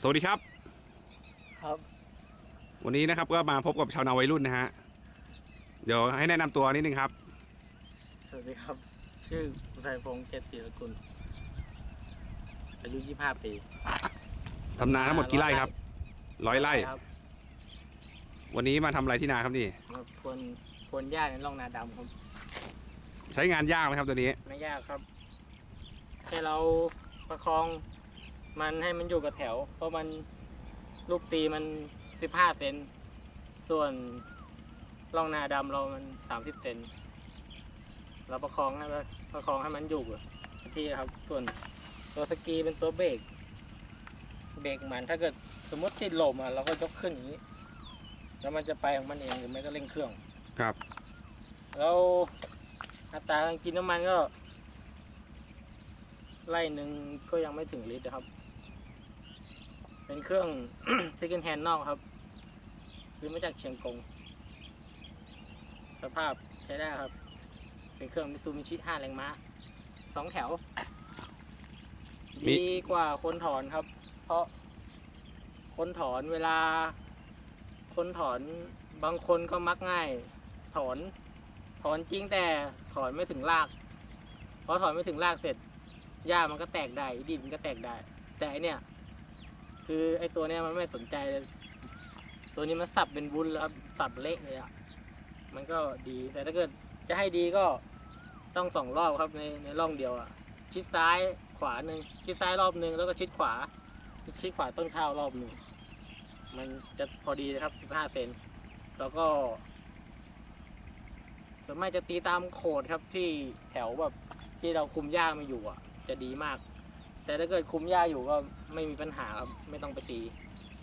สวัสดีครับ ครับ วันนี้นะครับก็มาพบกับชาวนาวัยรุ่นนะฮะ เดี๋ยวให้แนะนำตัวนิดนึงครับ สวัสดีครับ ชื่ออุทัยพงษ์เกยรติศิรกุล อายุ 25 ปีทำนาทั้งหมดกี่ไร่ครับ ร้อยไร่ ครับวันนี้มาทำอะไรที่นาครับนี่ มาพรวนพรวนหญ้าในร่องนาดำครับ ใช้งานยากไหมครับตัวนี้ ไม่ยากครับ แค่เราประคอง มันให้มันอยู่กับแถว เพราะมันลูกตีมัน15เซนส่วนร่องนาดำเรามัน30เซนเราประคองให้มันประคองให้มันอยู่กับที่ครับส่วนตัวสกีเป็นตัวเบรกเบรกมันถ้าเกิดสมมติติดลมอะเราก็ยกขึ้นอย่างนี้ แล้วมันจะไปของมันเองหรือไม่ก็เร่งเครื่องครับ แล้วอัตราการกินน้ำมันก็ ไล่หนึ่งก็ยังไม่ถึงลิตรนะครับ เป็นเครื่อง second hand นอกครับซื้อมาจากเชียงกง สภาพใช้ได้ครับ เป็นเครื่องมิซูมิชิห้าแรงม้าสองแถว มี ดีกว่าคนถอนครับ เพราะคนถอนเวลา คนถอนบางคนก็มักง่าย ถอน ถอนจริงแต่ถอนไม่ถึงราก พอถอนไม่ถึงรากเสร็จ หญ้ามันก็แตกได้ดินก็แตกได้ แต่อันเนี่ย คือไอตัวเนี้ยมันไม่สนใจเลย ตัวนี้มันสับเป็นวุ้นแล้วครับสับเละเลยอะมันก็ดี แต่ถ้าเกิดจะให้ดีก็ต้องสองรอบครับในในร่องเดียวอะชิดซ้ายขวาหนึ่งชิดซ้ายรอบหนึ่งแล้วก็ชิดขวา ชิดขวาต้นข้าวรอบหนึ่งมันจะพอดีนะครับสิบห้าเซน แล้วก็ส่วนมากจะตีตามโขดครับที่แถวแบบที่เราคุมหญ้ามาอยู่อะ จะดีมาก แต่ถ้าเกิดคุมหญ้าอยู่ก็ไม่มีปัญหาครับไม่ต้องไปตี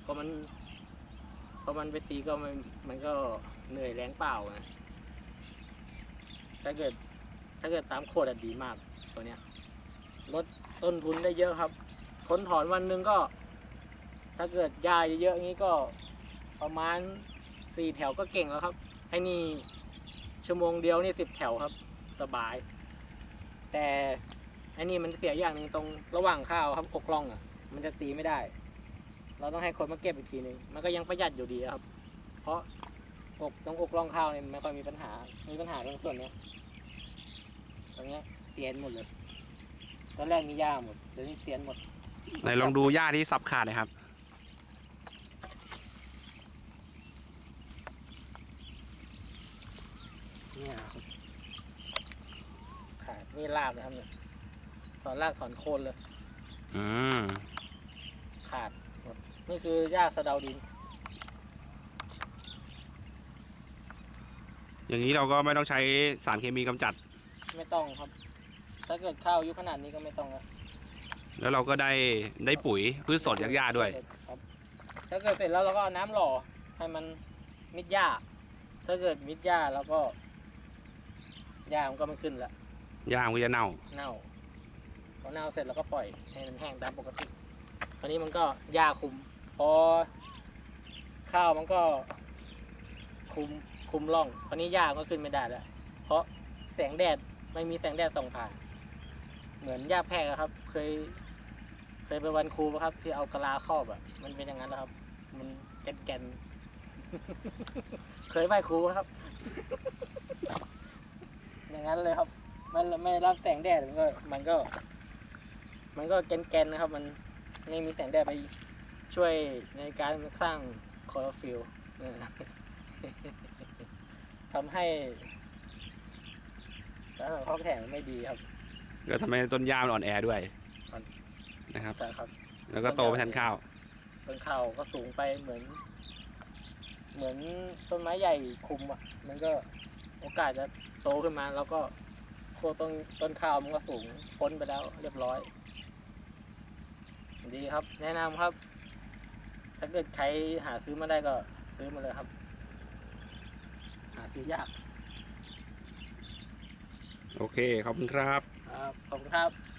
เพราะมันเพราะมันไปตีก็มันมันก็เหนื่อยแรงเปล่าไงถ้าเกิดถ้าเกิดตามโขดดีมากตัวเนี้ยลดต้นทุนได้เยอะครับคนถอนวันหนึ่งก็ ถ้าเกิดหญ้าเยอะๆอย่างนี้ก็ประมาณสี่แถวก็เก่งแล้วครับไอ้นี่ชั่วโมงเดียวนี่สิบแถวครับ สบาย แต่ อันนี้มันเสียอย่างหนึ่งตรงระหว่างข้าวครับอกล่องอะ มันจะตีไม่ได้ เราต้องให้คนมาเก็บอีกทีหนึ่งมันก็ยังประหยัดอยู่ดีครับ เพราะอกตรงอกล่องข้าวเนี่ยไม่ค่อยมีปัญหา มีปัญหาตรงส่วนเนี้ยตรงเนี้ยเตียนหมดเลยตอนแรกมีหญ้าหมดเดี๋ยวนี้เตียนหมดไหนลองดูหญ้าที่สับขาดหนะครับ เนี่ยครับขาดนี่รากนะครับเนี่ย ถอนรากถอนโคนเลย อืมขาดหมดนี่คือหญ้าสะเดาดิน อย่างนี้เราก็ไม่ต้องใช้สารเคมีกำจัด ไม่ต้องครับ ถ้าเกิดข้าวอายุขนาดนี้ก็ไม่ต้องครับแล้วเราก็ได้ได้ปุ๋ยพืชสดจากหญ้าด้วย ครับ ถ้าเกิดเสร็จแล้วเราก็เอาน้ำหล่อให้มันมิดหญ้า ถ้าเกิดมิดหญ้าแล้วก็หญ้ามันก็ไม่ขึ้นละหญ้ามันก็จะเน่า เน่าพ อเน่าเสร็จเราก็ปล่อยให้มันแห้งตามปกติคราวนี้มันก็หญ้าคุม พอข้าวมันก็คุมคุมร่องคราวนี้หญ้าก็ขึ้นไม่ได้แล้ว เพราะแสงแดดไม่มีแสงแดดส่องผ่าน เหมือนหญ้าแพรกครับ เคย เคยไปวันครูปะครับ ที่เอากะลาครอบอะมันเป็นอย่างนั้นนะครับ มันแกนแกนๆเคยไหว้ครูปะครับ อย่างนั้นเลยครับ มันไม่รับแสงแดดมันก็มันก็ มันก็แกนๆนะครับ มันไม่มีแสงแดดไปช่วยในการสร้างคลอโรฟิลล์เออทำให้แล้วข้อแข็งไม่ดีครับ ก็ทำให้ต้นหญ้ามันอ่อนแอด้วยอ่อนนะครับ ใช่ครับ แล้วก็โตไม่ทันข้าว ต้นข้าวก็สูงไปเหมือน เหมือนต้นไม้ใหญ่คุมอะ มันก็โอกาสจะโตขึ้นมา แล้วก็พวกต้นต้นข้าวมันก็สูงพ้นไปแล้วเรียบร้อย ดีครับ แนะนำครับ ถ้าเกิดใครหาซื้อมาได้ก็ซื้อมาเลยครับ หาซื้อยากโอเค ขอบคุณครับ ครับขอบคุณครับ